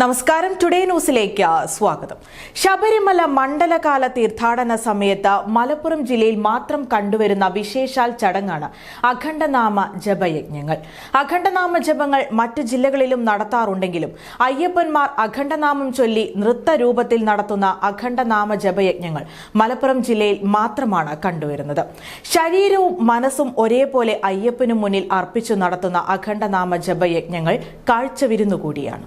നമസ്കാരം. ടുഡേ ന്യൂസിലേക്ക് സ്വാഗതം. ശബരിമല മണ്ഡലകാല തീർത്ഥാടന സമയത്ത് മലപ്പുറം ജില്ലയിൽ മാത്രം കണ്ടുവരുന്ന വിശേഷാൽ ചടങ്ങാണ് അഖണ്ഡനാമ ജപയജ്ഞങ്ങൾ. അഖണ്ഡനാമ ജപങ്ങൾ മറ്റു ജില്ലകളിലും നടത്താറുണ്ടെങ്കിലും അയ്യപ്പന്മാർ അഖണ്ഡനാമം ചൊല്ലി നൃത്ത രൂപത്തിൽ നടത്തുന്ന അഖണ്ഡനാമ ജപയജ്ഞങ്ങൾ മലപ്പുറം ജില്ലയിൽ മാത്രമാണ് കണ്ടുവരുന്നത്. ശരീരവും മനസ്സും ഒരേപോലെ അയ്യപ്പനു മുന്നിൽ അർപ്പിച്ചു നടത്തുന്ന അഖണ്ഡനാമ ജപയജ്ഞങ്ങൾ കാഴ്ചവിരുന്നുകൂടിയാണ്.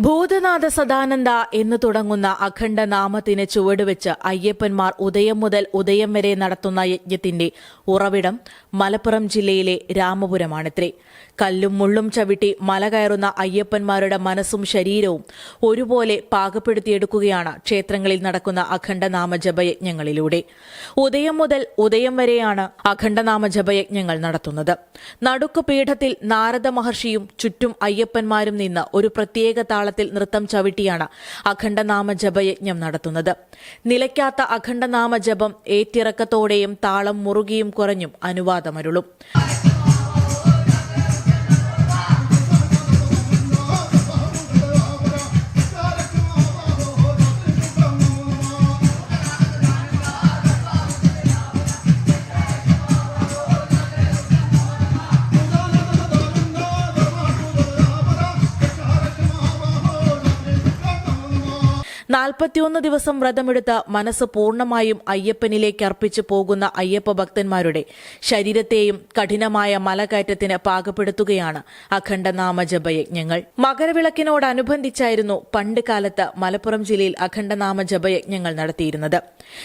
ഭൂതനാഥ സദാനന്ദ എന്ന് തുടങ്ങുന്ന അഖണ്ഡ നാമത്തിന് ചുവടുവെച്ച് അയ്യപ്പന്മാർ ഉദയം മുതൽ ഉദയം വരെ നടത്തുന്ന യജ്ഞത്തിന്റെ ഉറവിടം മലപ്പുറം ജില്ലയിലെ രാമപുരമാണത്രേ. കല്ലും മുള്ളും ചവിട്ടി മല കയറുന്ന അയ്യപ്പന്മാരുടെ മനസ്സും ശരീരവും ഒരുപോലെ പാകപ്പെടുത്തിയെടുക്കുകയാണ് ക്ഷേത്രങ്ങളിൽ നടക്കുന്ന അഖണ്ഡനാമ ജപയജ്ഞങ്ങളിലൂടെ ഉദയം മുതൽ ഉദയം വരെയാണ് അഖണ്ഡനാമ ജപയജ്ഞങ്ങൾ നടത്തുന്നത്. നടുക്കുപീഠത്തിൽ നാരദ മഹർഷിയും ചുറ്റും അയ്യപ്പന്മാരും നിന്ന് ഒരു പ്രത്യേക താളത്തിൽ നൃത്തം ചവിട്ടിയാണ് അഖണ്ഡനാമ ജപയജ്ഞം നടത്തുന്നത്. നിലയ്ക്കാത്ത അഖണ്ഡനാമ ജപം ഏറ്റിറക്കത്തോടെയും താളം മുറുകിയും കുറഞ്ഞും അനുവാദമരുളും. നാൽപ്പത്തിയൊന്ന് ദിവസം വ്രതമെടുത്ത് മനസ്സ് പൂർണമായും അയ്യപ്പനിലേക്ക് അർപ്പിച്ചു പോകുന്ന അയ്യപ്പ ഭക്തന്മാരുടെ ശരീരത്തെയും കഠിനമായ മലകയറ്റത്തിന് പാകപ്പെടുത്തുകയാണ് അഖണ്ഡനാമ ജപയജ്ഞങ്ങൾ മകരവിളക്കിനോടനുബന്ധിച്ചായിരുന്നു പണ്ട് കാലത്ത് മലപ്പുറം ജില്ലയിൽ അഖണ്ഡനാമ ജപയജ്ഞങ്ങൾ നടത്തിയിരുന്നത്.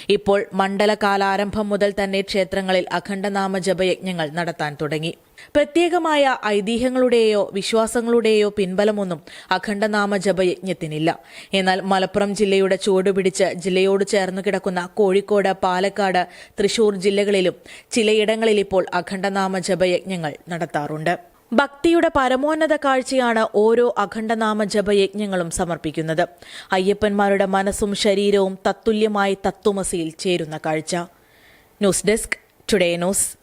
ഇപ്പോൾ മണ്ഡലകാലാരംഭം മുതൽ തന്നെ ക്ഷേത്രങ്ങളിൽ അഖണ്ഡനാമ ജപയജ്ഞങ്ങൾ നടത്താൻ തുടങ്ങി. പ്രത്യേകമായ ഐതിഹ്യങ്ങളുടെയോ വിശ്വാസങ്ങളുടെയോ പിൻബലമൊന്നും അഖണ്ഡനാമ ജപയജ്ഞത്തിനില്ല എന്നാൽ മലപ്പുറം ജില്ലയുടെ ചുവടുപിടിച്ച് ജില്ലയോട് ചേർന്ന് കിടക്കുന്ന കോഴിക്കോട് പാലക്കാട് തൃശൂർ ജില്ലകളിലും ചിലയിടങ്ങളിൽ ഇപ്പോൾ അഖണ്ഡനാമ ജപയജ്ഞങ്ങൾ നടത്താറുണ്ട്. ഭക്തിയുടെ പരമോന്നത കാഴ്ചയാണ് ഓരോ അഖണ്ഡനാമ ജപയജ്ഞങ്ങളും സമർപ്പിക്കുന്നത്. അയ്യപ്പന്മാരുടെ മനസ്സും ശരീരവും തത്തുല്യമായി തത്വമസിയിൽ ചേരുന്ന കാഴ്ച. News desk today news.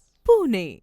Pune.